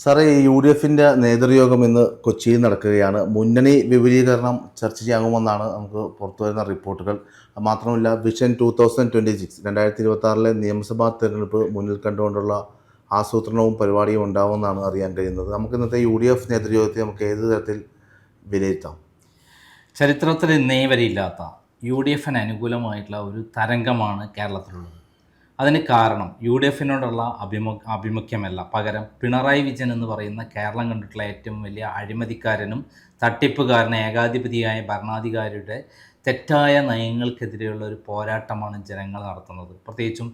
സാറേ U D എഫിന്റെ നേതൃയോഗം ഇന്ന് കൊച്ചിയിൽ നടക്കുകയാണ്. മുന്നണി വിപുലീകരണം ചർച്ച ചെയ്യാകുമെന്നാണ് നമുക്ക് പുറത്തു വരുന്ന റിപ്പോർട്ടുകൾ. മാത്രമല്ല vision two thousand twenty six രണ്ടായിരത്തി ഇരുപത്തി ആറിലെ നിയമസഭാ തെരഞ്ഞെടുപ്പ് മുന്നിൽ കണ്ടുകൊണ്ടുള്ള ആസൂത്രണവും പരിപാടിയും ഉണ്ടാവുമെന്നാണ് അറിയാൻ കഴിയുന്നത്. നമുക്ക് ഇന്നത്തെ യു ഡി എഫ് നേതൃയോഗത്തെ നമുക്ക് ഏത് തരത്തിൽ വിലയിരുത്താം? ചരിത്രത്തിൽ ഇന്നേ വരെയില്ലാത്ത യു ഡി എഫിന് അനുകൂലമായിട്ടുള്ള ഒരു തരംഗമാണ് കേരളത്തിലുള്ളത്. അതിന് കാരണം യു ഡി എഫിനോടുള്ള അഭിമു അഭിമുഖ്യമല്ല. പകരം പിണറായി വിജയൻ എന്ന് പറയുന്ന കേരളം കണ്ടിട്ടുള്ള ഏറ്റവും വലിയ അഴിമതിക്കാരനും തട്ടിപ്പുകാരനും ഏകാധിപതിയായ ഭരണാധികാരിയുടെ തെറ്റായ നയങ്ങൾക്കെതിരെയുള്ള ഒരു പോരാട്ടമാണ് ജനങ്ങൾ നടത്തുന്നത്. പ്രത്യേകിച്ചും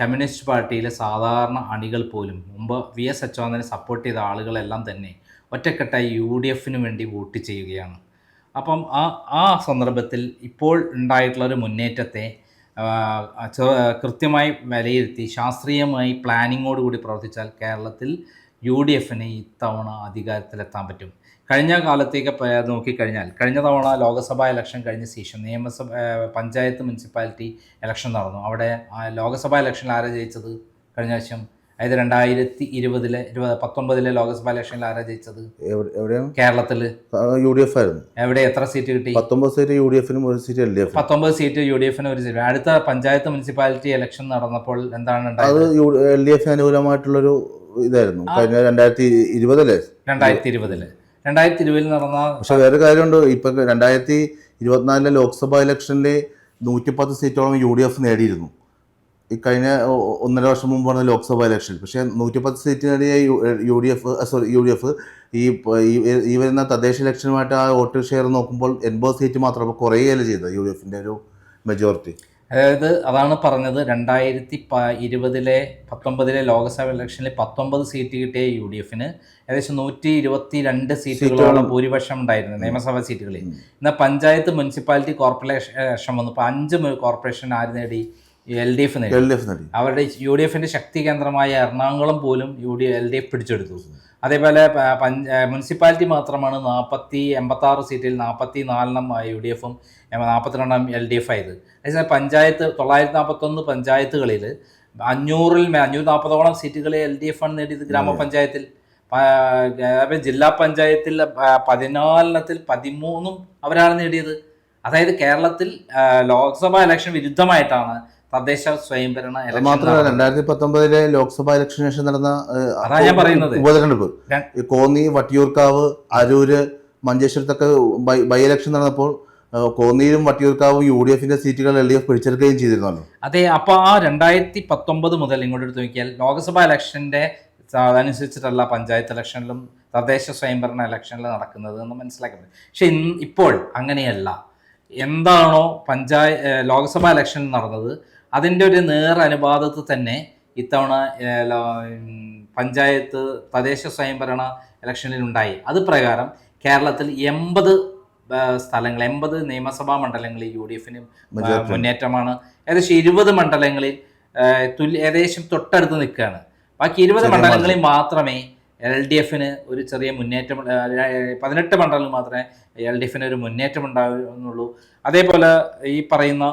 കമ്മ്യൂണിസ്റ്റ് പാർട്ടിയിലെ സാധാരണ അണികൾ പോലും മുമ്പ് വി എസ് അച്യുതാനന്ദനെ സപ്പോർട്ട് ചെയ്ത ആളുകളെല്ലാം തന്നെ ഒറ്റക്കെട്ടായി യു ഡി എഫിന് വേണ്ടി വോട്ട് ചെയ്യുകയാണ്. അപ്പം ആ ആ സന്ദർഭത്തിൽ ഇപ്പോൾ ഉണ്ടായിട്ടുള്ള ഒരു മുന്നേറ്റത്തെ കൃത്യമായി വിലയിരുത്തി ശാസ്ത്രീയമായി പ്ലാനിങ്ങോട് കൂടി പ്രവർത്തിച്ചാൽ കേരളത്തിൽ യു ഡി എഫിന് ഇത്തവണ അധികാരത്തിലെത്താൻ പറ്റും. കഴിഞ്ഞ കാലത്തേക്ക് നോക്കിക്കഴിഞ്ഞാൽ കഴിഞ്ഞ തവണ ലോക്സഭാ ഇലക്ഷൻ കഴിഞ്ഞ ശേഷം നിയമസഭ പഞ്ചായത്ത് മുനിസിപ്പാലിറ്റി ഇലക്ഷൻ നടന്നു. അവിടെ ലോകസഭാ ലോക്സഭാ ഇലക്ഷനിൽ ആരാ ജയിച്ചത്? കഴിഞ്ഞ വർഷം അതായത് രണ്ടായിരത്തി ഇരുപതിലെ ഇരുപത് പത്തൊമ്പതിലെ ലോക്സഭാ ഇലക്ഷനിൽ ആരാ ജയിച്ചത്? കേരളത്തിൽ കേരളത്തിൽ യു ഡി എഫ് ആയിരുന്നു. എവിടെ? എത്ര സീറ്റ് കിട്ടി? പത്തൊമ്പത് സീറ്റ് യു ഡി എഫിനും ഒരു സീറ്റ് എൽ ഡി എഫ് പത്തൊമ്പത് സീറ്റ് യു ഡി എഫിന് ഒരു സീറ്റ്. അടുത്ത പഞ്ചായത്ത് മുനിസിപ്പാലിറ്റി ഇലക്ഷൻ നടന്നപ്പോൾ എന്താണ് അത് എൽ ഡി എഫിന് അനുകൂലമായിട്ടുള്ളൊരു ഇതായിരുന്നു. കഴിഞ്ഞ രണ്ടായിരത്തി ഇരുപതിലെ. രണ്ടായിരത്തി ഇരുപതിൽ. രണ്ടായിരത്തി ഇരുപതിൽ നടന്ന പക്ഷെ വേറെ കാര്യമുണ്ട്. ഇപ്പൊ രണ്ടായിരത്തി ഇരുപത്തിനാലിലെ ലോക്സഭാ ഇലക്ഷനിൽ നൂറ്റിപ്പത്ത് സീറ്റോളം യു ഡി എഫ് നേടിയിരുന്നു. ഈ കഴിഞ്ഞ ഒന്നര വർഷം മുമ്പാണ് ലോക്സഭാ ഇലക്ഷൻ. പക്ഷേ നൂറ്റിപ്പത്ത് സീറ്റ് നേടിയ U D F sorry U D F ഈ ഈ വരുന്ന തദ്ദേശ ഇലക്ഷനുമായിട്ട് ആ വോട്ട് ഷെയർ നോക്കുമ്പോൾ എൺപത് സീറ്റ് മാത്രം അപ്പോൾ കുറയുകയല്ലേ ചെയ്തത് യു ഡി എഫിന്റെ ഒരു മെജോറിറ്റി അതായത് അതാണ് പറഞ്ഞത് രണ്ടായിരത്തി പ ഇരുപതിലെ പത്തൊമ്പതിലെ ലോക്സഭ ഇലക്ഷനിൽ പത്തൊമ്പത് സീറ്റ് കിട്ടിയ യു ഡി എഫിന് ഏകദേശം നൂറ്റി ഇരുപത്തി രണ്ട് സീറ്റുകളോളം ഭൂരിപക്ഷം ഉണ്ടായിരുന്നു നിയമസഭാ സീറ്റുകളിൽ. എന്നാൽ പഞ്ചായത്ത് മുനിസിപ്പാലിറ്റി കോർപ്പറേഷൻ വന്നപ്പോൾ അഞ്ച് കോർപ്പറേഷൻ ആര് നേടി? എൽ ഡി എഫ് നേടി എൽ ഡി എഫ് നേടി അവരുടെ യു ഡി എഫിന്റെ ശക്തി കേന്ദ്രമായ എറണാകുളം പോലും U D L D F പിടിച്ചെടുത്തു. അതേപോലെ മുനിസിപ്പാലിറ്റി മാത്രമാണ് നാൽപ്പത്തി എൺപത്തി ആറ് സീറ്റിൽ നാൽപ്പത്തി നാലെണ്ണം യു ഡി എഫും നാൽപ്പത്തിരണ്ടാം എൽ ഡി എഫ് ആയത്. അതേസമയം പഞ്ചായത്ത് തൊള്ളായിരത്തി നാൽപ്പത്തൊന്ന് പഞ്ചായത്തുകളിൽ അഞ്ഞൂറിൽ അഞ്ഞൂറ്റി നാൽപ്പതോളം സീറ്റുകൾ എൽ ഡി എഫ് ആണ് നേടിയത് ഗ്രാമപഞ്ചായത്തിൽ. ജില്ലാ പഞ്ചായത്തിൽ പതിനാലിനത്തിൽ പതിനാലെണ്ണത്തിൽ പതിമൂന്നും അവരാണ് നേടിയത്. അതായത് കേരളത്തിൽ ലോക്സഭാ ഇലക്ഷൻ വിരുദ്ധമായിട്ടാണ് തദ്ദേശ സ്വയംഭരണ ഇലക്ഷൻ മാത്രമല്ല. രണ്ടായിരത്തി പത്തൊമ്പതിലെ ലോക്സഭാ ഇലക്ഷന് ശേഷം നടന്ന ഞാൻ പറയുന്നത്. ഉപതെരഞ്ഞെടുപ്പ് കോന്നി വട്ടിയൂർക്കാവ് അരൂര് മഞ്ചേശ്വരത്തൊക്കെ ബൈ ഇലക്ഷൻ നടന്നപ്പോൾ കോന്നിയിലും വട്ടിയൂർക്കാവും യു ഡി എഫിന്റെ സീറ്റുകൾ എൽ ഡി എഫ് പിടിച്ചെടുക്കുകയും ചെയ്തിരുന്നല്ലോ അതെ അപ്പോൾ ആ രണ്ടായിരത്തി പത്തൊമ്പത് മുതൽ ഇങ്ങോട്ട് എടുത്ത് നോക്കിയാൽ ലോക്സഭാ ഇലക്ഷന്റെ അതനുസരിച്ചിട്ടല്ല പഞ്ചായത്ത് ഇലക്ഷനിലും തദ്ദേശ സ്വയംഭരണ ഇലക്ഷനിൽ നടക്കുന്നത് എന്ന് മനസ്സിലാക്കി പറ്റും പക്ഷെ ഇപ്പോൾ അങ്ങനെയല്ല എന്താണോ പഞ്ചായ ലോക്സഭാ ഇലക്ഷനിൽ നടന്നത് അതിന്റെ ഒരു നേർ അനുപാതത്തിൽ തന്നെ ഇത്തവണ പഞ്ചായത്ത് തദ്ദേശ സ്വയംഭരണ ഇലക്ഷനിൽ ഉണ്ടായി. അത് പ്രകാരം കേരളത്തിൽ എൺപത് സ്ഥലങ്ങൾ എൺപത് നിയമസഭാ മണ്ഡലങ്ങളിൽ യു ഡി എഫിന് മുന്നേറ്റമാണ്. ഏകദേശം ഇരുപത് മണ്ഡലങ്ങളിൽ തുല്യ ഏകദേശം തൊട്ടടുത്ത് നിൽക്കുകയാണ്. ബാക്കി ഇരുപത് മണ്ഡലങ്ങളിൽ മാത്രമേ എൽ ഡി എഫിന് ഒരു ചെറിയ മുന്നേറ്റം പതിനെട്ട് മണ്ഡലങ്ങളിൽ മാത്രമേ എൽ ഡി എഫിന് ഒരു മുന്നേറ്റം ഉണ്ടാകുന്നുള്ളൂ അതേപോലെ ഈ പറയുന്ന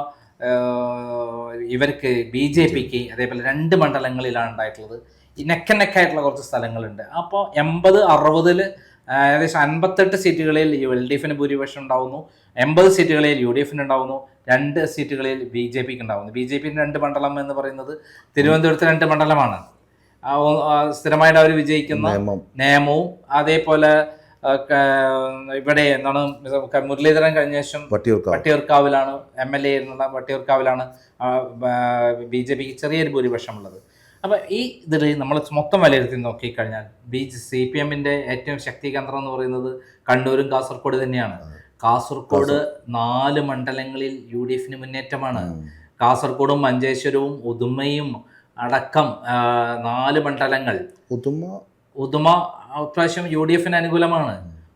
ഇവർക്ക് ബി ജെ പിക്ക് അതേപോലെ രണ്ട് മണ്ഡലങ്ങളിലാണ് ഉണ്ടായിട്ടുള്ളത്. ഈ നെക്ക് നെക്കായിട്ടുള്ള കുറച്ച് സ്ഥലങ്ങളുണ്ട്. അപ്പോൾ എൺപത് അറുപതിൽ ഏകദേശം അൻപത്തെട്ട് സീറ്റുകളിൽ എൽ ഡി എഫിന് ഭൂരിപക്ഷം ഉണ്ടാവുന്നു. എൺപത് സീറ്റുകളിൽ യു ഡി എഫിന് ഉണ്ടാവുന്നു. രണ്ട് സീറ്റുകളിൽ ബി ജെ പിക്ക് ഉണ്ടാവുന്നു. ബി ജെ പിന് രണ്ട് മണ്ഡലം എന്ന് പറയുന്നത് തിരുവനന്തപുരത്ത് രണ്ട് മണ്ഡലമാണ്. സ്ഥിരമായിട്ട് അവർ വിജയിക്കുന്ന നിയമം നിയമവും അതേപോലെ ഇവിടെ എന്താണ് മുരളീധരൻ കഴിഞ്ഞ ശേഷം പട്ടിയൂർക്കാവിലാണ് വട്ടിയൂർക്കാവിലാണ് എം എൽ എ ഇരുന്നുള്ള വട്ടിയൂർക്കാവിലാണ് ബി ജെ പിക്ക് ചെറിയൊരു ഭൂരിപക്ഷമുള്ളത്. അപ്പോൾ ഈ ഇതിൽ നമ്മൾ മൊത്തം വിലയിരുത്തി നോക്കിക്കഴിഞ്ഞാൽ ബി സി പി എമ്മിന്റെ ഏറ്റവും ശക്തി കേന്ദ്രം എന്ന് പറയുന്നത് കണ്ണൂരും കാസർഗോഡ് തന്നെയാണ്. കാസർഗോഡ് നാല് മണ്ഡലങ്ങളിൽ യു ഡി എഫിന് മുന്നേറ്റമാണ്. കാസർഗോഡും മഞ്ചേശ്വരവും ഉദുമയും അടക്കം നാല് മണ്ഡലങ്ങൾ ഉദുമ പ്രാവശ്യം യു ഡി എഫിന് അനുകൂലമാണ്.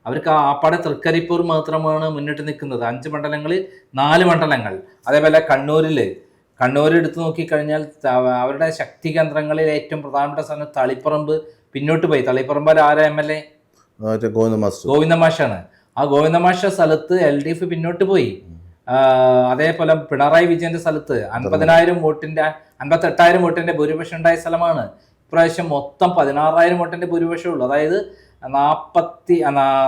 അവർക്ക് ആപ്പാടെ തൃക്കരിപ്പൂർ മാത്രമാണ് മുന്നിട്ട് നിൽക്കുന്നത്. അഞ്ച് മണ്ഡലങ്ങളിൽ നാല് മണ്ഡലങ്ങൾ. അതേപോലെ കണ്ണൂരിൽ കണ്ണൂർ എടുത്തു നോക്കിക്കഴിഞ്ഞാൽ അവരുടെ ശക്തി കേന്ദ്രങ്ങളിൽ ഏറ്റവും പ്രധാനപ്പെട്ട സ്ഥലം തളിപ്പറമ്പ് പിന്നോട്ട് പോയി. തളിപ്പറമ്പിൽ ആരാ? M L A? ഗോവിന്ദമാഷാണ് ആ ഗോവിന്ദമാഷ സ്ഥലത്ത് എൽ ഡി എഫ് പിന്നോട്ട് പോയി. അതേപോലെ പിണറായി വിജയന്റെ സ്ഥലത്ത് അൻപതിനായിരം വോട്ടിന്റെ അൻപത്തെട്ടായിരം വോട്ടിന്റെ ഭൂരിപക്ഷം ഉണ്ടായ സ്ഥലമാണ്. ഇപ്രാവശ്യം മൊത്തം പതിനാറായിരം വോട്ടിന്റെ ഭൂരിപക്ഷമേ ഉള്ളൂ. അതായത് നാൽപ്പത്തി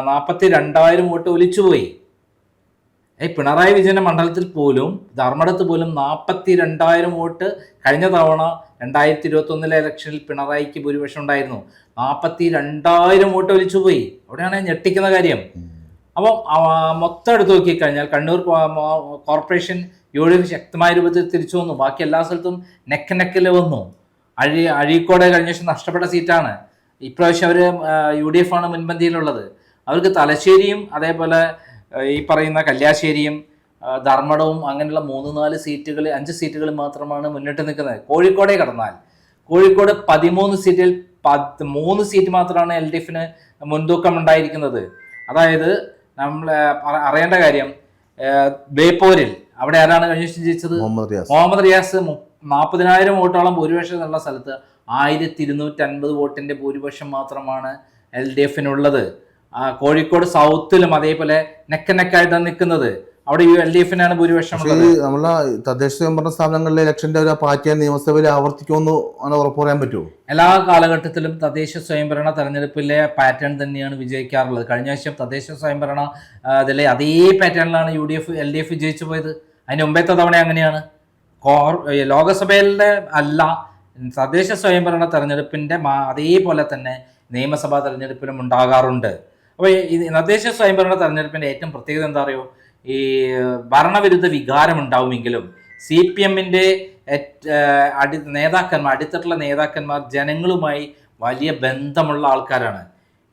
നാൽപ്പത്തി രണ്ടായിരം വോട്ട് ഒലിച്ചുപോയി. ഈ പിണറായി വിജയന്റെ മണ്ഡലത്തിൽ പോലും ധർമ്മടത്ത് പോലും നാൽപ്പത്തി രണ്ടായിരം വോട്ട് കഴിഞ്ഞ തവണ രണ്ടായിരത്തി ഇരുപത്തി ഒന്നിലെ ഇലക്ഷനിൽ പിണറായിക്ക് ഭൂരിപക്ഷം ഉണ്ടായിരുന്നു. നാൽപ്പത്തി രണ്ടായിരം വോട്ട് ഒലിച്ചുപോയി. അവിടെയാണ് ഞെട്ടിക്കുന്ന കാര്യം. അപ്പം മൊത്തം എടുത്തു നോക്കിക്കഴിഞ്ഞാൽ കണ്ണൂർ കോർപ്പറേഷൻ യു ശക്തമായ രൂപത്തിൽ തിരിച്ചു വന്നു. ബാക്കി എല്ലാ സ്ഥലത്തും നെക്ക് നെക്കിൽ വന്നു. അഴി അഴീക്കോട് കഴിഞ്ഞ ശേഷം നഷ്ടപ്പെട്ട സീറ്റാണ്. ഇപ്രാവശ്യം അവർ യു ഡി എഫ് ആണ് മുൻപന്തിയിലുള്ളത്. അവർക്ക് തലശ്ശേരിയും അതേപോലെ ഈ പറയുന്ന കല്യാശ്ശേരിയും ധർമ്മടവും അങ്ങനെയുള്ള മൂന്ന് നാല് സീറ്റുകൾ അഞ്ച് സീറ്റുകൾ മാത്രമാണ് മുന്നിട്ട് നിൽക്കുന്നത്. കോഴിക്കോടെ കടന്നാൽ. കോഴിക്കോട് പതിമൂന്ന് സീറ്റിൽ പത്ത് മൂന്ന് സീറ്റ് മാത്രമാണ് എൽ ഡി എഫിന് മുൻതൂക്കം ഉണ്ടായിരിക്കുന്നത്. അതായത് നമ്മൾ അറിയേണ്ട കാര്യം ബേപ്പൂരിൽ. അവിടെ ആരാണ് കഴിഞ്ഞ ജയിച്ചത്? മുഹമ്മദ് റിയാസ്. മുഹമ്മദ് റിയാസ് നാൽപ്പതിനായിരം വോട്ടോളം ഭൂരിപക്ഷം എന്നുള്ള സ്ഥലത്ത് ആയിരത്തി ഇരുന്നൂറ്റി അൻപത് വോട്ടിന്റെ ഭൂരിപക്ഷം മാത്രമാണ് എൽ ഡി എഫിനുള്ളത്. ആ, കോഴിക്കോട് സൗത്തിലും അതേപോലെ നെക്ക് നെക്കായിട്ടാണ് നിൽക്കുന്നത്. അവിടെ യു എൽ ഡി എഫിനാണ് ഭൂരിപക്ഷം നമ്മളെ തദ്ദേശ സ്വയംഭരണ സ്ഥാപനങ്ങളിലെ ഇലക്ഷന്റെ ഒരു പാർട്ടിയെ നിയമസഭയിൽ ആവർത്തിക്കുമെന്ന് ഉറപ്പ് പറയാൻ പറ്റുമോ? എല്ലാ കാലഘട്ടത്തിലും തദ്ദേശ സ്വയംഭരണ തെരഞ്ഞെടുപ്പിലെ പാറ്റേൺ തന്നെയാണ് വിജയിക്കാറുള്ളത്. കഴിഞ്ഞ വർഷം തദ്ദേശ സ്വയംഭരണ ഇതിലെ അതേ പാറ്റേണിലാണ് U D F L D F വിജയിച്ചു പോയത്. അതിന് മുമ്പത്തെ തവണ അങ്ങനെയാണ്. ലോകസഭയിലെ അല്ല തദ്ദേശ സ്വയംഭരണ തെരഞ്ഞെടുപ്പിന്റെ മാ- അതേപോലെ തന്നെ നിയമസഭാ തെരഞ്ഞെടുപ്പിലും ഉണ്ടാകാറുണ്ട്. അപ്പോൾ ഈ തദ്ദേശ സ്വയംഭരണ തെരഞ്ഞെടുപ്പിന്റെ ഏറ്റവും പ്രത്യേകത എന്താ അറിയോ? ഈ ഭരണവിരുദ്ധ വികാരം ഉണ്ടാവുമെങ്കിലും സി പി എമ്മിന്റെ അടി നേതാക്കന്മാർ അടിത്തട്ടുള്ള നേതാക്കന്മാർ ജനങ്ങളുമായി വലിയ ബന്ധമുള്ള ആൾക്കാരാണ്.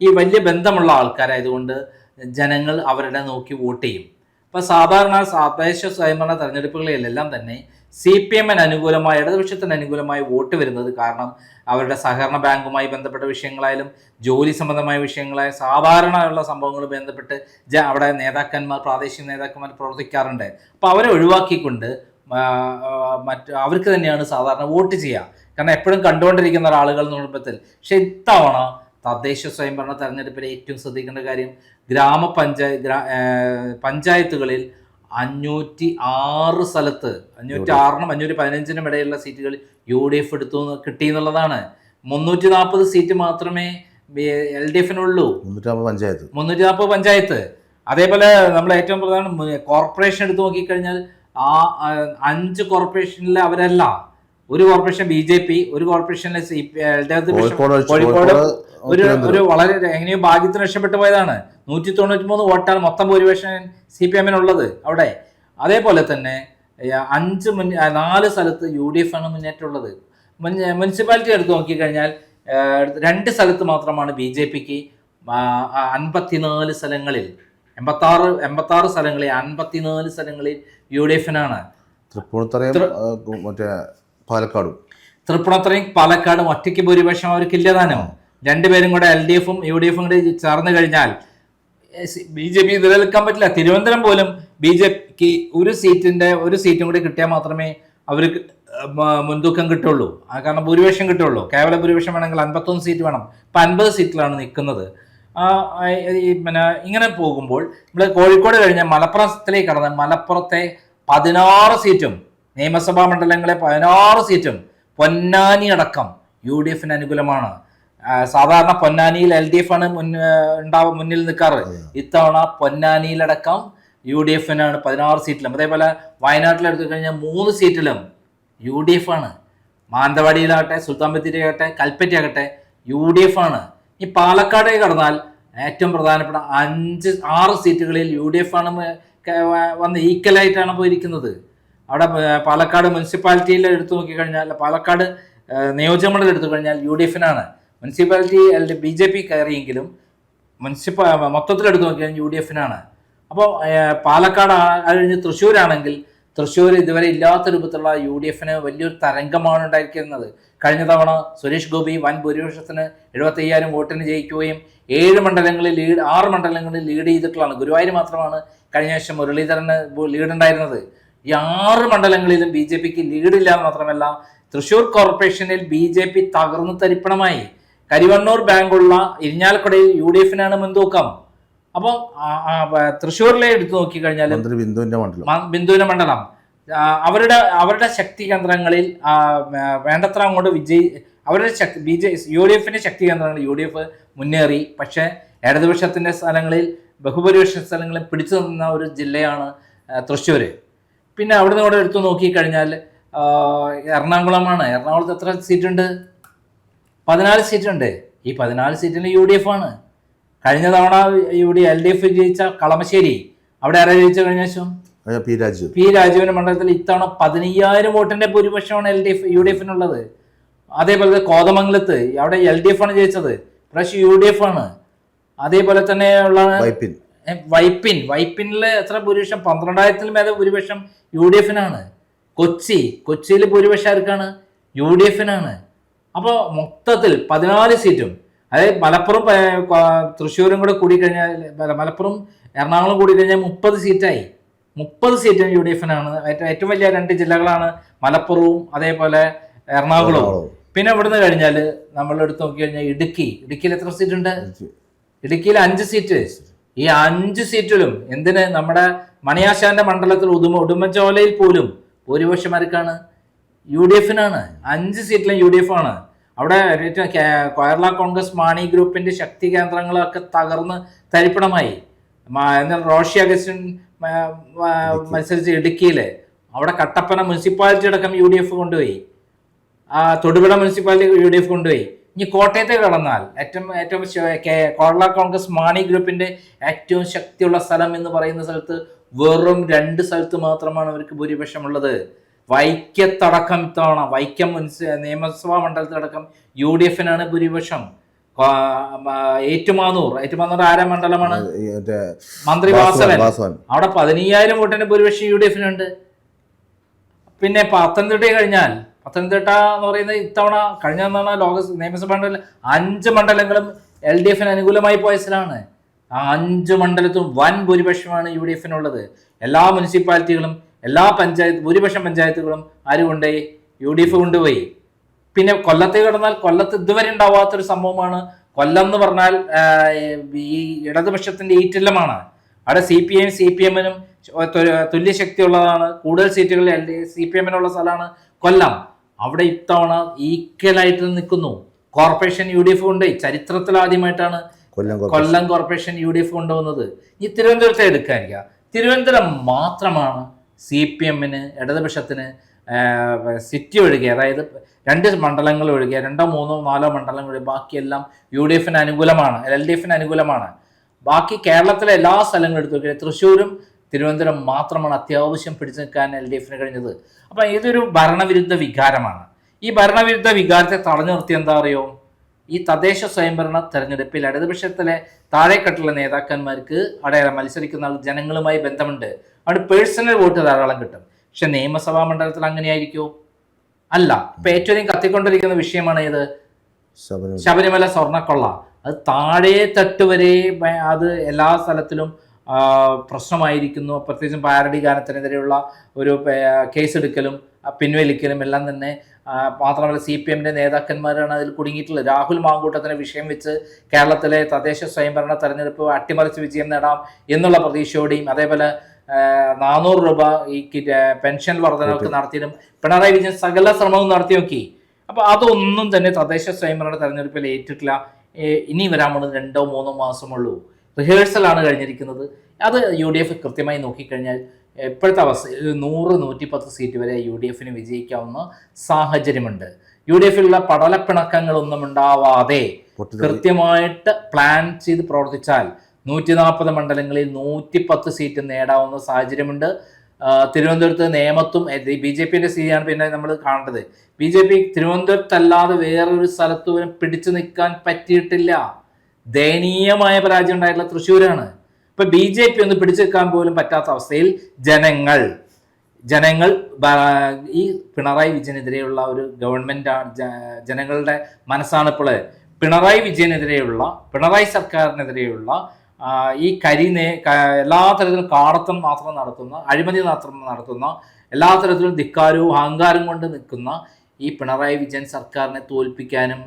ഈ വലിയ ബന്ധമുള്ള ആൾക്കാരായതുകൊണ്ട് ജനങ്ങൾ അവരുടെ നോക്കി വോട്ട് ചെയ്യും. അപ്പോൾ സാധാരണ തദ്ദേശ സ്വയംഭരണ തെരഞ്ഞെടുപ്പുകളിലെല്ലാം തന്നെ സി പി എമ്മിന് അനുകൂലമായ ഇടതുപക്ഷത്തിന് അനുകൂലമായി വോട്ട് വരുന്നത് കാരണം അവരുടെ സഹകരണ ബാങ്കുമായി ബന്ധപ്പെട്ട വിഷയങ്ങളായാലും ജോലി സംബന്ധമായ വിഷയങ്ങളായ സാധാരണയുള്ള സംഭവങ്ങൾ ബന്ധപ്പെട്ട് ജ അവിടെ നേതാക്കന്മാർ പ്രാദേശിക നേതാക്കന്മാർ പ്രവർത്തിക്കാറുണ്ട്. അപ്പോൾ അവരെ ഒഴിവാക്കിക്കൊണ്ട് മറ്റ് അവർക്ക് തന്നെയാണ് സാധാരണ വോട്ട് ചെയ്യുക. കാരണം എപ്പോഴും കണ്ടുകൊണ്ടിരിക്കുന്ന ഒരാളുകൾ എന്ന പക്ഷെ ഇത്തവണ തദ്ദേശ സ്വയംഭരണ തെരഞ്ഞെടുപ്പിലെ ഏറ്റവും ശ്രദ്ധിക്കേണ്ട കാര്യം ഗ്രാമപഞ്ചായ പഞ്ചായത്തുകളിൽ അഞ്ഞൂറ്റി ആറ് സ്ഥലത്ത് അഞ്ഞൂറ്റി ആറിനും അഞ്ഞൂറ്റി പതിനഞ്ചിനും ഇടയിലുള്ള സീറ്റുകൾ യു ഡി എഫ് എടുത്തു കിട്ടി എന്നുള്ളതാണ്. മുന്നൂറ്റി നാൽപ്പത് സീറ്റ് മാത്രമേ എൽ ഡി എഫിനുള്ളൂ. മുന്നൂറ്റി പഞ്ചായത്ത്. മുന്നൂറ്റി നാൽപ്പത് പഞ്ചായത്ത്. അതേപോലെ നമ്മൾ ഏറ്റവും പ്രധാനം കോർപ്പറേഷൻ എടുത്തു നോക്കിക്കഴിഞ്ഞാൽ ആ അഞ്ച് കോർപ്പറേഷനിൽ അവരല്ല. ഒരു കോർപ്പറേഷൻ ബി ജെ പി ഒരു കോർപ്പറേഷനിലെ കോഴിക്കോട് ഒരു ഒരു വളരെ എങ്ങനെയോ ഭാഗ്യത്തിന് രക്ഷപ്പെട്ടു പോയതാണ്. നൂറ്റി തൊണ്ണൂറ്റി മൂന്ന് വോട്ടാണ് മൊത്തം ഭൂരിപക്ഷം സി പി എമ്മിനുള്ളത് അവിടെ. അതേപോലെ തന്നെ അഞ്ച് മുൻ നാല് സ്ഥലത്ത് യു ഡി എഫ് ആണ് മുന്നേറ്റമുള്ളത്. മുനിസിപ്പാലിറ്റി എടുത്ത് നോക്കിക്കഴിഞ്ഞാൽ രണ്ട് സ്ഥലത്ത് മാത്രമാണ് ബി ജെ പിക്ക് അൻപത്തിനാല് സ്ഥലങ്ങളിൽ എൺപത്താറ് എൺപത്താറ് സ്ഥലങ്ങളിൽ അൻപത്തിനാല് സ്ഥലങ്ങളിൽ യു ഡി എഫിനാണ്. തൃപ്പൂണിത്തറയും മറ്റേ പാലക്കാടും. തൃപ്പൂണിത്തറയും പാലക്കാടും ഒറ്റയ്ക്ക് ഭൂരിപക്ഷം അവർക്ക് ഇല്ലതാനോ രണ്ടുപേരും കൂടെ എൽ ഡി എഫും യു ഡി എഫും കൂടി ചേർന്ന് കഴിഞ്ഞാൽ ബി ജെ പി നിലനിൽക്കാൻ പറ്റില്ല. തിരുവനന്തപുരം പോലും ബി ജെ പിക്ക് ഒരു സീറ്റിന്റെ ഒരു സീറ്റും കൂടി കിട്ടിയാൽ മാത്രമേ അവർക്ക് മുൻതൂക്കം കിട്ടുള്ളൂ. കാരണം ഭൂരിപക്ഷം കിട്ടുള്ളൂ. കേവല ഭൂരിപക്ഷം വേണമെങ്കിൽ അൻപത്തൊന്ന് സീറ്റ് വേണം. ഇപ്പം അൻപത് സീറ്റിലാണ് നിൽക്കുന്നത്. പിന്നെ ഇങ്ങനെ പോകുമ്പോൾ നമ്മൾ കോഴിക്കോട് കഴിഞ്ഞ മലപ്പുറത്തിലേക്ക് കടന്ന് മലപ്പുറത്തെ പതിനാറ് സീറ്റും നിയമസഭാ മണ്ഡലങ്ങളെ പതിനാറ് സീറ്റും പൊന്നാനി അടക്കം യു ഡി എഫിന് അനുകൂലമാണ്. സാധാരണ പൊന്നാനിയിൽ എൽ ഡി എഫ് ആണ് ഉണ്ടാവും മുന്നിൽ നിൽക്കാറ് ഇത്തവണ പൊന്നാനിയിലടക്കം യു ഡി എഫിനാണ് പതിനാറ് സീറ്റിലും. അതേപോലെ വയനാട്ടിൽ എടുത്തു കഴിഞ്ഞാൽ മൂന്ന് സീറ്റിലും യു ഡി എഫ് ആണ്. മാനന്തവാടിയിലാകട്ടെ സുൽത്താൻ ബത്തേരിയാകട്ടെ കൽപ്പറ്റയാകട്ടെ യു ഡി എഫ് ആണ്. ഈ പാലക്കാടേ കടന്നാൽ ഏറ്റവും പ്രധാനപ്പെട്ട അഞ്ച് ആറ് സീറ്റുകളിൽ യു ഡി എഫ് ആണ് വന്ന് ഈക്വലായിട്ടാണ് പോയിരിക്കുന്നത്. അവിടെ പാലക്കാട് മുനിസിപ്പാലിറ്റിയിൽ എടുത്തു നോക്കിക്കഴിഞ്ഞാൽ പാലക്കാട് നിയോജകമണ്ഡലം എടുത്തു കഴിഞ്ഞാൽ യു ഡി എഫിനാണ് മുനിസിപ്പാലിറ്റി അല്ലെങ്കിൽ ബി ജെ പി കയറിയെങ്കിലും മുനിസിപ്പ മൊത്തത്തിൽ എടുത്തു നോക്കിയാൽ യു ഡി എഫിനാണ്. അപ്പോൾ പാലക്കാട് കഴിഞ്ഞ് തൃശ്ശൂരാണെങ്കിൽ തൃശ്ശൂർ ഇതുവരെ ഇല്ലാത്ത രൂപത്തിലുള്ള യു ഡി എഫിന് വലിയൊരു തരംഗമാണ് ഉണ്ടായിരിക്കുന്നത്. കഴിഞ്ഞ തവണ സുരേഷ് ഗോപി വൻ ഭൂരിപക്ഷത്തിന് എഴുപത്തി അയ്യായിരം വോട്ടിന് ജയിക്കുകയും ഏഴ് മണ്ഡലങ്ങളിൽ ലീഡ് ആറ് മണ്ഡലങ്ങളിൽ ലീഡ് ചെയ്തിട്ടുള്ളതാണ്. ഗുരുവായൂർ മാത്രമാണ് കഴിഞ്ഞ വർഷം മുരളീധരന് ലീഡ് ഉണ്ടായിരുന്നത്. ഈ ആറ് മണ്ഡലങ്ങളിലും ബി ജെ പിക്ക് ലീഡില്ല മാത്രമല്ല തൃശ്ശൂർ കോർപ്പറേഷനിൽ ബി ജെ പി തകർന്നു തരിപ്പണമായി. കരിവണ്ണൂർ ബാങ്കുള്ള ഇരിഞ്ഞാലക്കുടയിൽ യു ഡി എഫിനാണ് മുൻതൂക്കം. അപ്പോൾ തൃശ്ശൂരിലെ എടുത്തു നോക്കിക്കഴിഞ്ഞാൽ ബിന്ദുവിന്റെ മണ്ഡലം. ബിന്ദുവിന്റെ മണ്ഡലം. അവരുടെ അവരുടെ ശക്തി കേന്ദ്രങ്ങളിൽ വേണ്ടത്ര അങ്ങോട്ട് വിജയി അവരുടെ ശക്തി ബി ജെ യു ഡി എഫിന്റെ ശക്തി കേന്ദ്രങ്ങൾ യു ഡി എഫ് മുന്നേറി. പക്ഷേ ഇടതുപക്ഷത്തിന്റെ സ്ഥലങ്ങളിൽ ബഹുഭൂരിപക്ഷ സ്ഥലങ്ങളിൽ പിടിച്ചു നിന്ന ഒരു ജില്ലയാണ് തൃശ്ശൂർ തൃശ്ശൂര്. പിന്നെ അവിടെ നിന്ന് കൂടെ എടുത്തു നോക്കിക്കഴിഞ്ഞാൽ എറണാകുളമാണ്. എറണാകുളത്ത് എത്ര സീറ്റുണ്ട്? പതിനാല് സീറ്റുണ്ട് ഈ പതിനാല് സീറ്റിന് യു ഡി എഫ് ആണ്. കഴിഞ്ഞ തവണ U D L D F ജയിച്ച കളമശ്ശേരി അവിടെ ആരാ ജയിച്ച കഴിഞ്ഞ ശേഷം പി രാജു. പി രാജുവിന്റെ മണ്ഡലത്തിൽ ഇത്തവണ പതിനയ്യായിരം വോട്ടിന്റെ ഭൂരിപക്ഷമാണ് L D F U D എഫിനുള്ളത്. അതേപോലെ കോതമംഗലത്ത് അവിടെ എൽ ഡി എഫ് ആണ് ജയിച്ചത്. പ്രാവശ്യം യു ഡി എഫ് ആണ്. അതേപോലെ തന്നെ ഉള്ള വൈപ്പിൻ. വൈപ്പിൻ. വൈപ്പിനിൽ എത്ര ഭൂരിപക്ഷം? പന്ത്രണ്ടായിരത്തിൽ മേലെ ഭൂരിപക്ഷം യു ഡി എഫിനാണ്. കൊച്ചി. കൊച്ചിയിൽ ഭൂരിപക്ഷം ആർക്കാണ്? യു ഡി എഫിനാണ്. അപ്പോൾ മൊത്തത്തിൽ പതിനാല് സീറ്റും അതായത് മലപ്പുറം തൃശ്ശൂരും കൂടെ കൂടിക്കഴിഞ്ഞാൽ മല- മലപ്പുറം എറണാകുളം കൂടിക്കഴിഞ്ഞാൽ മുപ്പത് സീറ്റായി. മുപ്പത് സീറ്റും യു ഡി എഫിനാണ്. ഏറ്റവും വലിയ രണ്ട് ജില്ലകളാണ് മലപ്പുറവും അതേപോലെ എറണാകുളവും. എറണാകുളവും. പിന്നെ ഇവിടുന്ന് കഴിഞ്ഞാൽ നമ്മൾ എടുത്ത് നോക്കി കഴിഞ്ഞാൽ ഇടുക്കി. ഇടുക്കിയിൽ എത്ര സീറ്റ് ഉണ്ട് ഇടുക്കിയിൽ അഞ്ച് സീറ്റ്. ഈ അഞ്ച് സീറ്റിലും എന്തിന് നമ്മുടെ മണിയാശാന്റെ മണ്ഡലത്തിൽ ഉടുമ ഉടുമ്പൻചോലയിൽ പോലും ഭൂരിപക്ഷം ആർക്കാണ്? യു ഡി എഫിനാണ് അഞ്ച് സീറ്റിലും യു ഡി എഫ് ആണ് അവിടെ കേരള കോൺഗ്രസ് മാണി ഗ്രൂപ്പിന്റെ ശക്തി കേന്ദ്രങ്ങളൊക്കെ തകർന്ന് തരിപ്പണമായി. എന്നാൽ റോഷി അഗസ്റ്റിൻ മത്സരിച്ച് ഇടുക്കിയിൽ അവിടെ കട്ടപ്പന മുനിസിപ്പാലിറ്റി അടക്കം യു ഡി എഫ് കൊണ്ടുപോയി. ആ Thodupuzha municipality U D F കൊണ്ടുപോയി. ഇനി കോട്ടയത്തെ കടന്നാൽ ഏറ്റവും ഏറ്റവും കേരള കോൺഗ്രസ് മാണി ഗ്രൂപ്പിന്റെ ഏറ്റവും ശക്തിയുള്ള സ്ഥലം എന്ന് പറയുന്ന സ്ഥലത്ത് വെറും രണ്ട് സ്ഥലത്ത് മാത്രമാണ് അവർക്ക് ഭൂരിപക്ഷമുള്ളത്. വൈക്കത്തടക്കം ഇത്തവണ വൈക്കം മുനിസി നിയമസഭാ മണ്ഡലത്തിലടക്കം യു ഡി എഫിനാണ് ഭൂരിപക്ഷം ഏറ്റുമാനൂർ ഏറ്റുമാനൂർ ആരാ മണ്ഡലമാണ് മന്ത്രി വാസവൻ അവിടെ പതിനയ്യായിരം വോട്ടിന് ഭൂരിപക്ഷം യു ഡി എഫിനുണ്ട് പിന്നെ പത്തനംതിട്ട കഴിഞ്ഞാൽ പത്തനംതിട്ട എന്ന് പറയുന്നത് ഇത്തവണ കഴിഞ്ഞ തവണ ലോക നിയമസഭാ മണ്ഡലം അഞ്ച് മണ്ഡലങ്ങളും എൽ ഡി എഫിന് അനുകൂലമായി പോയ സ്ഥലമാണ് ആ അഞ്ച് മണ്ഡലത്തും വൻ ഭൂരിപക്ഷമാണ് യു ഡി എഫിനുള്ളത് എല്ലാ മുനിസിപ്പാലിറ്റികളും എല്ലാ പഞ്ചായത്ത് ഭൂരിപക്ഷം പഞ്ചായത്തുകളും ആര് കൊണ്ടുപോയി? യു ഡി എഫ് കൊണ്ടുപോയി. പിന്നെ കൊല്ലത്ത് കിടന്നാൽ കൊല്ലത്ത് ഇതുവരെ ഉണ്ടാവാത്തൊരു സംഭവമാണ്. കൊല്ലം എന്ന് പറഞ്ഞാൽ ഈ ഇടതുപക്ഷത്തിന്റെ ഈറ്റില്ലമാണ് അവിടെ C P M C P എമ്മിനും തുല്യ ശക്തിയുള്ളതാണ്. കൂടുതൽ സീറ്റുകൾ എൽ ഡി സി പി എമ്മിനുള്ള സ്ഥലമാണ് കൊല്ലം. അവിടെ ഇത്തവണ ഈക്വലായിട്ട് നിൽക്കുന്നു. കോർപ്പറേഷൻ യു ഡി എഫ് കൊണ്ടുപോയി. ചരിത്രത്തിൽ ആദ്യമായിട്ടാണ് Kollam corporation. Kollam corporation U D F കൊണ്ടുവന്നത് ഈ തിരുവനന്തപുരത്തെ എടുക്കാനില്ല തിരുവനന്തപുരം മാത്രമാണ് സി പി എമ്മിന് ഇടതുപക്ഷത്തിന് സിറ്റി ഒഴികെ അതായത് രണ്ട് മണ്ഡലങ്ങൾ ഒഴികെ രണ്ടോ മൂന്നോ നാലോ മണ്ഡലങ്ങൾ ഒഴികെ ബാക്കിയെല്ലാം യു ഡി എഫിന് അനുകൂലമാണ് എൽ ഡി എഫിന് അനുകൂലമാണ്. ബാക്കി കേരളത്തിലെ എല്ലാ സ്ഥലങ്ങളും എടുത്തു നോക്കിയാൽ തൃശ്ശൂരും തിരുവനന്തപുരം മാത്രമാണ് അത്യാവശ്യം പിടിച്ചു നിൽക്കാൻ എൽ ഡി എഫിന് കഴിഞ്ഞത്. അപ്പം ഇതൊരു ഭരണവിരുദ്ധ വികാരമാണ്. ഈ ഭരണവിരുദ്ധ വികാരത്തെ തടഞ്ഞു നിർത്തി എന്താ അറിയോ? ഈ തദ്ദേശ സ്വയംഭരണ തെരഞ്ഞെടുപ്പിൽ ഇടതുപക്ഷത്തിലെ താഴെക്കെട്ടുള്ള നേതാക്കന്മാർക്ക് അടയാളം മത്സരിക്കുന്ന ജനങ്ങളുമായി ബന്ധമുണ്ട്. അവിടെ പേഴ്സണൽ വോട്ട് ധാരാളം കിട്ടും. പക്ഷെ നിയമസഭാ മണ്ഡലത്തിൽ അങ്ങനെയായിരിക്കുമോ അല്ല. ഇപ്പൊ ഏറ്റവും അധികം കത്തിക്കൊണ്ടിരിക്കുന്ന വിഷയമാണ് ഏത്? ശബരിമല. സ്വർണക്കൊള്ള സ്വർണക്കൊള്ള. അത് താഴെ തട്ട് വരെ അത് എല്ലാ സ്ഥലത്തിലും പ്രശ്നമായിരിക്കുന്നു. പ്രത്യേകിച്ചും പാരഡി ഗാനത്തിനെതിരെയുള്ള ഒരു കേസെടുക്കലും പിൻവലിക്കലും എല്ലാം തന്നെ മാത്രമല്ല സി പി എമ്മിന്റെ നേതാക്കന്മാരാണ് അതിൽ കുടുങ്ങിയിട്ടുള്ളത്. രാഹുൽ മാങ്കൂട്ടത്തിന് വിഷയം വെച്ച് കേരളത്തിലെ തദ്ദേശ സ്വയംഭരണ തെരഞ്ഞെടുപ്പ് അട്ടിമറിച്ച് വിജയം നേടാം എന്നുള്ള പ്രതീക്ഷയോടെയും അതേപോലെ നാനൂറ് രൂപ ഈ പെൻഷൻ വർധനകൾക്ക് നടത്തിയതും പിണറായി വിജയൻ സകല ശ്രമവും നടത്തി നോക്കി. അപ്പൊ അതൊന്നും തന്നെ തദ്ദേശ സ്വയംഭരണ തെരഞ്ഞെടുപ്പിൽ ഏറ്റിട്ടില്ല. ഇനി വരാൻ പോകുന്നത് രണ്ടോ മൂന്നോ മാസമുള്ളൂ. റിഹേഴ്സലാണ് കഴിഞ്ഞിരിക്കുന്നത്. അത് യു ഡി എഫ് കൃത്യമായി നോക്കിക്കഴിഞ്ഞാൽ ഇപ്പോഴത്തെ അവസ്ഥ നൂറ് നൂറ്റിപ്പത്ത് സീറ്റ് വരെ യു ഡി എഫിന് വിജയിക്കാവുന്ന സാഹചര്യമുണ്ട്. യു ഡി എഫിലുള്ള പടലപ്പിണക്കങ്ങളൊന്നും ഉണ്ടാവാതെ കൃത്യമായിട്ട് പ്ലാൻ ചെയ്ത് പ്രവർത്തിച്ചാൽ നൂറ്റി നാൽപ്പത് മണ്ഡലങ്ങളിൽ നൂറ്റി പത്ത് സീറ്റ് നേടാവുന്ന സാഹചര്യമുണ്ട്. തിരുവനന്തപുരത്ത് നേമത്തും ബി ജെ പിന്റെ സ്ഥിതിയാണ് പിന്നെ നമ്മൾ കാണേണ്ടത്. ബി ജെ പി തിരുവനന്തപുരത്തല്ലാതെ വേറൊരു സ്ഥലത്ത് പോലും പിടിച്ചു നിൽക്കാൻ പറ്റിയിട്ടില്ല. ദയനീയമായ പരാജയം ഉണ്ടായിട്ടുള്ള തൃശ്ശൂരാണ്. ഇപ്പൊ ബി ജെ പി ഒന്ന് പിടിച്ചു നിൽക്കാൻ പോലും പറ്റാത്ത അവസ്ഥയിൽ ജനങ്ങൾ ജനങ്ങൾ ഈ പിണറായി വിജയനെതിരെയുള്ള ഒരു ഗവൺമെന്റ് ജനങ്ങളുടെ മനസ്സാണ് ഇപ്പോൾ പിണറായി വിജയനെതിരെയുള്ള പിണറായി സർക്കാരിനെതിരെയുള്ള ഈ കരിനെ എല്ലാ തരത്തിലും കാടത്തം മാത്രം നടത്തുന്ന അഴിമതി മാത്രം നടത്തുന്ന എല്ലാ തരത്തിലും ധിക്കാരവും അഹങ്കാരം കൊണ്ട് നിൽക്കുന്ന ഈ പിണറായി വിജയൻ സർക്കാരിനെ തോൽപ്പിക്കാനും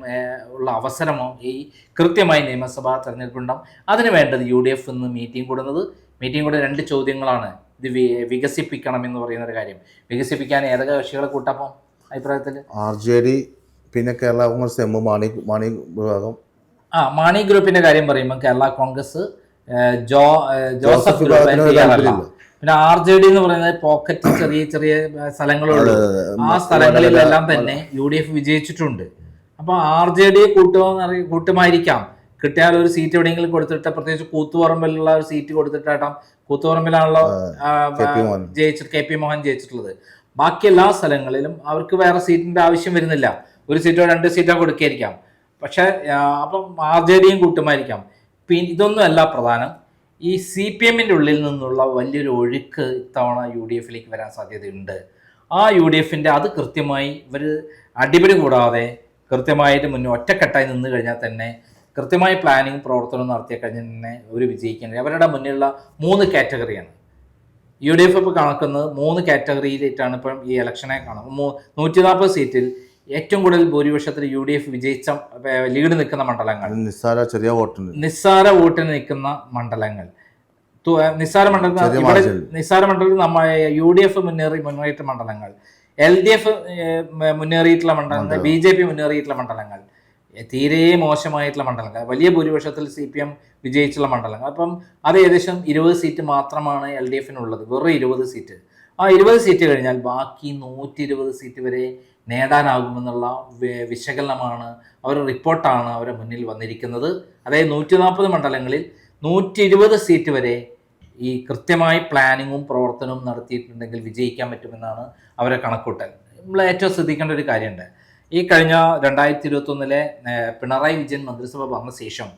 ഉള്ള അവസരമോ ഈ കൃത്യമായി നിയമസഭാ തെരഞ്ഞെടുപ്പുണ്ടാവും. അതിന് വേണ്ടത് യു ഡി എഫ് ഇന്ന് മീറ്റിംഗ് കൂടുന്നത്. മീറ്റിംഗ് കൂടെ രണ്ട് ചോദ്യങ്ങളാണ്. ഇത് വികസിപ്പിക്കണം എന്ന് പറയുന്ന ഒരു കാര്യം. വികസിപ്പിക്കാൻ ഏതൊക്കെ കക്ഷികളെ കൂട്ടപ്പം അഭിപ്രായത്തിൽ ആർ ജെ ഡി പിന്നെ കേരള കോൺഗ്രസ് എം. മാണി മാണി വിഭാഗം. ആ മാണി ഗ്രൂപ്പിന്റെ കാര്യം പറയുമ്പോൾ കേരള കോൺഗ്രസ് ജോ ജോസഫ്. പിന്നെ ആർ ജെ ഡി എന്ന് പറയുന്നത് പോക്കറ്റ് ചെറിയ ചെറിയ സ്ഥലങ്ങളുണ്ട് സ്ഥലങ്ങളുള്ളൂ. ആ സ്ഥലങ്ങളിലെല്ലാം തന്നെ യു ഡി എഫ് വിജയിച്ചിട്ടുണ്ട്. അപ്പൊ ആർ ജെ ഡി കൂട്ടുമെന്ന് കൂട്ടുമായിരിക്കാം. കിട്ടിയാൽ ഒരു സീറ്റ് എവിടെയെങ്കിലും കൊടുത്തിട്ട് പ്രത്യേകിച്ച് കൂത്തുപറമ്പിലുള്ള ഒരു സീറ്റ് കൊടുത്തിട്ടാട്ടാം കൂത്തുപറമ്പിലാണല്ലോ. ജയിച്ചിട്ട് കെ പി മോഹൻ. ജയിച്ചിട്ടുള്ളത്. ബാക്കി എല്ലാ സ്ഥലങ്ങളിലും അവർക്ക് വേറെ സീറ്റിന്റെ ആവശ്യം വരുന്നില്ല. ഒരു സീറ്റോ രണ്ട് സീറ്റോ കൊടുക്കായിരിക്കാം. പക്ഷെ അപ്പം ആർ ജെ ഡിയും കൂട്ടുമായിരിക്കാം. പിന്നെ ഇതൊന്നും അല്ല പ്രധാനം. ഈ സി പി എമ്മിന്റെ ഉള്ളിൽ നിന്നുള്ള വലിയൊരു ഒഴുക്ക് ഇത്തവണ യു ഡി എഫിലേക്ക് വരാൻ സാധ്യതയുണ്ട്. ആ യു ഡി എഫിന്റെ അത് കൃത്യമായി ഇവർ അടിപിടി കൂടാതെ കൃത്യമായിട്ട് മുന്നേ ഒറ്റക്കെട്ടായി നിന്ന് കഴിഞ്ഞാൽ തന്നെ കൃത്യമായി പ്ലാനിങ് പ്രവർത്തനം നടത്തിയ കഴിഞ്ഞാൽ തന്നെ ഒരു വിജയിക്കാൻ അവരുടെ മുന്നിലുള്ള മൂന്ന് കാറ്റഗറിയാണ്. യു ഡി എഫ് ഇപ്പോൾ കണക്കുന്നത് മൂന്ന് കാറ്റഗറിയിലിട്ടാണ് ഇപ്പം ഈ ഇലക്ഷനെ കാണുന്നത്. നൂറ്റി നാൽപ്പത് സീറ്റിൽ ഏറ്റവും കൂടുതൽ ഭൂരിപക്ഷത്തിൽ യു ഡി എഫ് വിജയിച്ച ലീഡ് നിൽക്കുന്ന മണ്ഡലങ്ങൾ. നിസ്സാര ചെറിയ വോട്ടുണ്ട് നിസ്സാര വോട്ടിന് നിൽക്കുന്ന മണ്ഡലങ്ങൾ. നിസ്സാര മണ്ഡലത്തിൽ നിസ്സാര മണ്ഡലത്തിൽ നമ്മ യു ഡി എഫ് മുന്നേറി മുന്നേറിയിട്ടുള്ള മണ്ഡലങ്ങൾ. എൽ ഡി എഫ് മുന്നേറിയിട്ടുള്ള മണ്ഡലങ്ങൾ. ബി ജെ പി മുന്നേറിയിട്ടുള്ള മണ്ഡലങ്ങൾ. തീരെ മോശമായിട്ടുള്ള മണ്ഡലങ്ങൾ. വലിയ ഭൂരിപക്ഷത്തിൽ സി പി എം വിജയിച്ചുള്ള മണ്ഡലങ്ങൾ. അപ്പം അത് ഏകദേശം ഇരുപത് സീറ്റ് മാത്രമാണ് എൽ ഡി എഫിനുള്ളത്. വെറും ഇരുപത് സീറ്റ്. ആ ഇരുപത് സീറ്റ് കഴിഞ്ഞാൽ ബാക്കി നൂറ്റി ഇരുപത് സീറ്റ് വരെ നേടാനാകുമെന്നുള്ള വിശകലനമാണ് അവർ റിപ്പോർട്ടാണ് അവരുടെ മുന്നിൽ വന്നിരിക്കുന്നത്. അതായത് നൂറ്റി നാൽപ്പത് മണ്ഡലങ്ങളിൽ നൂറ്റി ഇരുപത് സീറ്റ് വരെ ഈ കൃത്യമായി പ്ലാനിങ്ങും പ്രവർത്തനവും നടത്തിയിട്ടുണ്ടെങ്കിൽ വിജയിക്കാൻ പറ്റുമെന്നാണ് അവരെ കണക്കൂട്ടൽ. നമ്മൾ ഏറ്റവും ശ്രദ്ധിക്കേണ്ട ഒരു കാര്യമുണ്ട്. ഈ കഴിഞ്ഞ രണ്ടായിരത്തി ഇരുപത്തൊന്നിലെ പിണറായി വിജയൻ മന്ത്രിസഭ വന്ന ശേഷം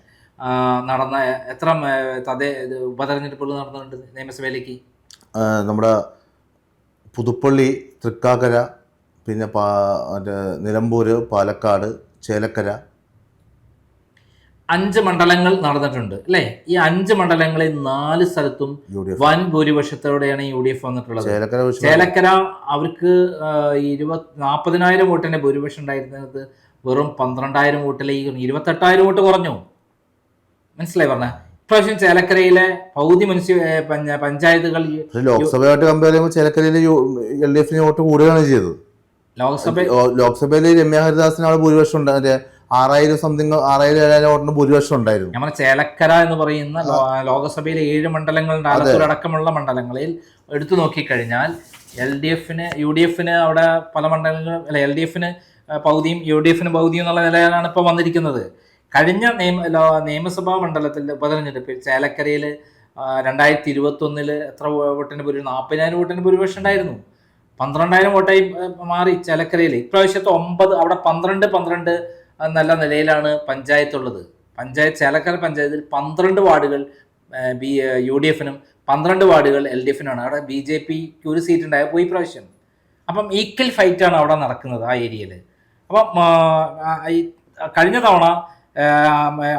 നടന്ന എത്ര ഏർ, തദ്ദേ ഇത് ഉപതെരഞ്ഞെടുപ്പുകൾ നടന്നിട്ടുണ്ട് നിയമസഭയിലേക്ക്? നമ്മുടെ പുതുപ്പള്ളി തൃക്കാക്കര പിന്നെ പാ മറ്റേ നിലമ്പൂർ പാലക്കാട് ചേലക്കര. അഞ്ച് മണ്ഡലങ്ങൾ നടന്നിട്ടുണ്ട് അല്ലേ? ഈ അഞ്ച് മണ്ഡലങ്ങളിൽ നാല് സ്ഥലത്തും വൻ ഭൂരിപക്ഷത്തോടെയാണ് യു ഡി എഫ് വന്നിട്ടുള്ളത്. ചേലക്കര അവർക്ക് ഇരുപത് നാൽപ്പതിനായിരം വോട്ടിന്റെ ഭൂരിപക്ഷം ഉണ്ടായിരുന്നത് വെറും പന്ത്രണ്ടായിരം വോട്ടിലേക്ക് ഇരുപത്തെട്ടായിരം വോട്ട് കുറഞ്ഞു. മനസ്സിലായി പറഞ്ഞ? ഇപ്രാവശ്യം ചേലക്കരയിലെ പൗതി മനുഷ്യ പഞ്ചായത്തുകൾ ലോക്സഭയായിട്ട് കമ്പയർ ചെയ്യുമ്പോൾ ചേലക്കരയിലെ എൽ ഡി എഫിന് വോട്ട് കൂടുകയാണ് ചെയ്തത്. ലോക്സഭ ലോക്സഭയിൽ രമ്യ ഹരിദാസിന് അവിടെ ഭൂരിപക്ഷം ഉണ്ട് ആറായിരം സംതിങ് ആറായിരം ഏഴായിരം വോട്ടിന് ഭൂരിപക്ഷം ഉണ്ടായിരുന്നു. നമ്മുടെ ചേലക്കര എന്ന് പറയുന്ന ലോകസഭയിലെ ഏഴ് മണ്ഡലങ്ങളുടെ ആലത്തൂർ അടക്കമുള്ള മണ്ഡലങ്ങളിൽ എടുത്തു നോക്കിക്കഴിഞ്ഞാൽ എൽ ഡി എഫിന് യു ഡി എഫിന് അവിടെ പല മണ്ഡലങ്ങളും അല്ല എൽ ഡി എഫിന് പൗതിയും യു ഡി എഫിന് പൗതിയും എന്നുള്ള നിലയിലാണ് ഇപ്പോൾ വന്നിരിക്കുന്നത്. കഴിഞ്ഞ നിയമ നിയമസഭാ മണ്ഡലത്തിൽ ഉപതെരഞ്ഞെടുപ്പിൽ ചേലക്കരയിൽ രണ്ടായിരത്തി ഇരുപത്തൊന്നിൽ എത്ര വോട്ടിന് ഭൂരിപക്ഷം നാൽപ്പതിനായിരം വോട്ടിന് ഭൂരിപക്ഷം ഉണ്ടായിരുന്നു. പന്ത്രണ്ടായിരം വോട്ടായി മാറി ചലക്കരയിൽ ഇപ്രാവശ്യത്തെ ഒമ്പത് അവിടെ പന്ത്രണ്ട് പന്ത്രണ്ട് നല്ല നിലയിലാണ് പഞ്ചായത്ത് ഉള്ളത് പഞ്ചായത്ത് ചേലക്കര പഞ്ചായത്തിൽ പന്ത്രണ്ട് വാർഡുകൾ ബി യു ഡി എഫിനും പന്ത്രണ്ട് വാർഡുകൾ എൽ ഡി എഫിനാണ് അവിടെ ബി ജെ പിക്ക് ഒരു സീറ്റ് ഉണ്ടായ പോയി പ്രാവശ്യം അപ്പം ഈക്വൽ ഫൈറ്റാണ് അവിടെ നടക്കുന്നത് ആ ഏരിയയിൽ അപ്പം കഴിഞ്ഞ തവണ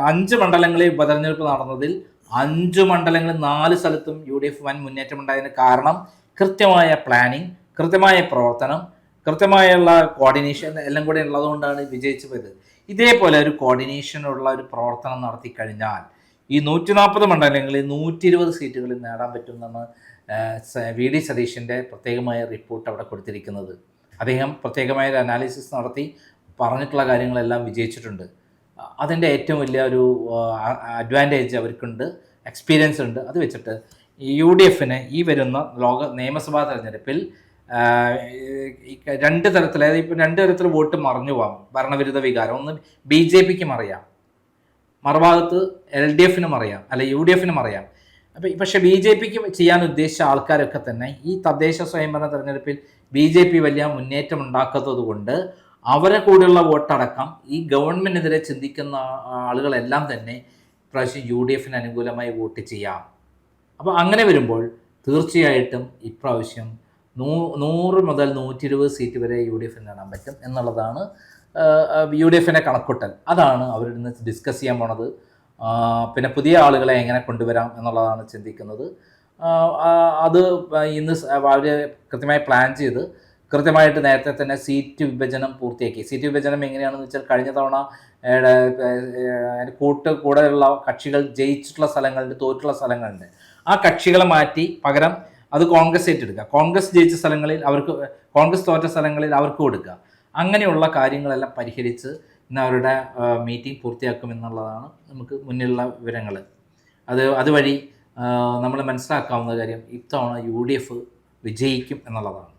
അഞ്ച് മണ്ഡലങ്ങളിൽ ഉപതെരഞ്ഞെടുപ്പ് നടന്നതിൽ അഞ്ച് മണ്ഡലങ്ങളിൽ നാല് സ്ഥലത്തും യു ഡി എഫ് വൻ മുന്നേറ്റം ഉണ്ടായതിന് കാരണം കൃത്യമായ പ്ലാനിങ് കൃത്യമായ പ്രവർത്തനം കൃത്യമായുള്ള കോർഡിനേഷൻ എല്ലാം കൂടെ ഉള്ളതുകൊണ്ടാണ് വിജയിച്ചു പോയത്. ഇതേപോലെ ഒരു കോർഡിനേഷനുള്ള ഒരു പ്രവർത്തനം നടത്തി കഴിഞ്ഞാൽ ഈ നൂറ്റി നാൽപ്പത് മണ്ഡലങ്ങളിൽ നൂറ്റി ഇരുപത് സീറ്റുകളിൽ നേടാൻ പറ്റുമെന്നാണ് വി ഡി സതീഷിന്റെ പ്രത്യേകമായ റിപ്പോർട്ട് അവിടെ കൊടുത്തിരിക്കുന്നത്. അദ്ദേഹം പ്രത്യേകമായ ഒരു അനാലിസിസ് നടത്തി പറഞ്ഞിട്ടുള്ള കാര്യങ്ങളെല്ലാം വിജയിച്ചിട്ടുണ്ട്. അതിന്റെ ഏറ്റവും വലിയ ഒരു അഡ്വാന്റേജ് അവർക്കുണ്ട് എക്സ്പീരിയൻസ് ഉണ്ട്. അത് വെച്ചിട്ട് യു ഡി എഫിന് ഈ വരുന്ന ലോക നിയമസഭാ തെരഞ്ഞെടുപ്പിൽ രണ്ട് തരത്തിൽ അതായത് ഇപ്പം രണ്ട് തരത്തിൽ വോട്ട് മറിഞ്ഞു പോകാം ഭരണവിരുദ്ധ വികാരം. ഒന്ന് ബി ജെ പിക്കും അറിയാം മറുഭാഗത്ത് എൽ ഡി എഫിനും അറിയാം അല്ലെ യു ഡി എഫിനും അറിയാം. അപ്പം പക്ഷേ ബി ജെ പിക്ക് ചെയ്യാൻ ഉദ്ദേശിച്ച ആൾക്കാരൊക്കെ തന്നെ ഈ തദ്ദേശ സ്വയംഭരണ തെരഞ്ഞെടുപ്പിൽ ബി ജെ പി വലിയ മുന്നേറ്റം ഉണ്ടാക്കാത്തത് കൊണ്ട് അവരെ കൂടെയുള്ള വോട്ടടക്കം ഈ ഗവൺമെന്റിനെതിരെ ചിന്തിക്കുന്ന ആളുകളെല്ലാം തന്നെ ഇപ്രാവശ്യം യു ഡി എഫിന് അനുകൂലമായി വോട്ട് ചെയ്യാം. അപ്പോൾ അങ്ങനെ വരുമ്പോൾ തീർച്ചയായിട്ടും ഇപ്രാവശ്യം നൂ നൂറ് മുതൽ നൂറ്റി ഇരുപത് സീറ്റ് വരെ യു ഡി എഫിന് നേടാൻ പറ്റും എന്നുള്ളതാണ് യു ഡി എഫിന്റെ കണക്കുട്ടൽ. അതാണ് അവരിൽ നിന്ന് ഡിസ്കസ് ചെയ്യാൻ പോണത്. പിന്നെ പുതിയ ആളുകളെ എങ്ങനെ കൊണ്ടുവരാം എന്നുള്ളതാണ് ചിന്തിക്കുന്നത്. അത് ഇന്ന് അവർ കൃത്യമായി പ്ലാൻ ചെയ്ത് കൃത്യമായിട്ട് നേരത്തെ തന്നെ സീറ്റ് വിഭജനം പൂർത്തിയാക്കി. സീറ്റ് വിഭജനം എങ്ങനെയാണെന്ന് വെച്ചാൽ കഴിഞ്ഞ തവണ കൂട്ട് കൂടെയുള്ള കക്ഷികൾ ജയിച്ചിട്ടുള്ള സ്ഥലങ്ങളുണ്ട് തോറ്റുള്ള സ്ഥലങ്ങളുണ്ട്. ആ കക്ഷികളെ മാറ്റി പകരം അത് കോൺഗ്രസ് ഏറ്റെടുക്കുക. കോൺഗ്രസ് ജയിച്ച സ്ഥലങ്ങളിൽ അവർക്ക് കോൺഗ്രസ് തോറ്റ സ്ഥലങ്ങളിൽ അവർക്ക് കൊടുക്കുക. അങ്ങനെയുള്ള കാര്യങ്ങളെല്ലാം പരിഹരിച്ച് ഇന്ന് അവരുടെ മീറ്റിംഗ് പൂർത്തിയാക്കുമെന്നുള്ളതാണ് നമുക്ക് മുന്നിലുള്ള വിവരങ്ങൾ അത് അതുവഴി നമ്മൾ മനസ്സിലാക്കാവുന്ന കാര്യം ഇത്തവണ യു ഡി എഫ് വിജയിക്കും എന്നുള്ളതാണ്.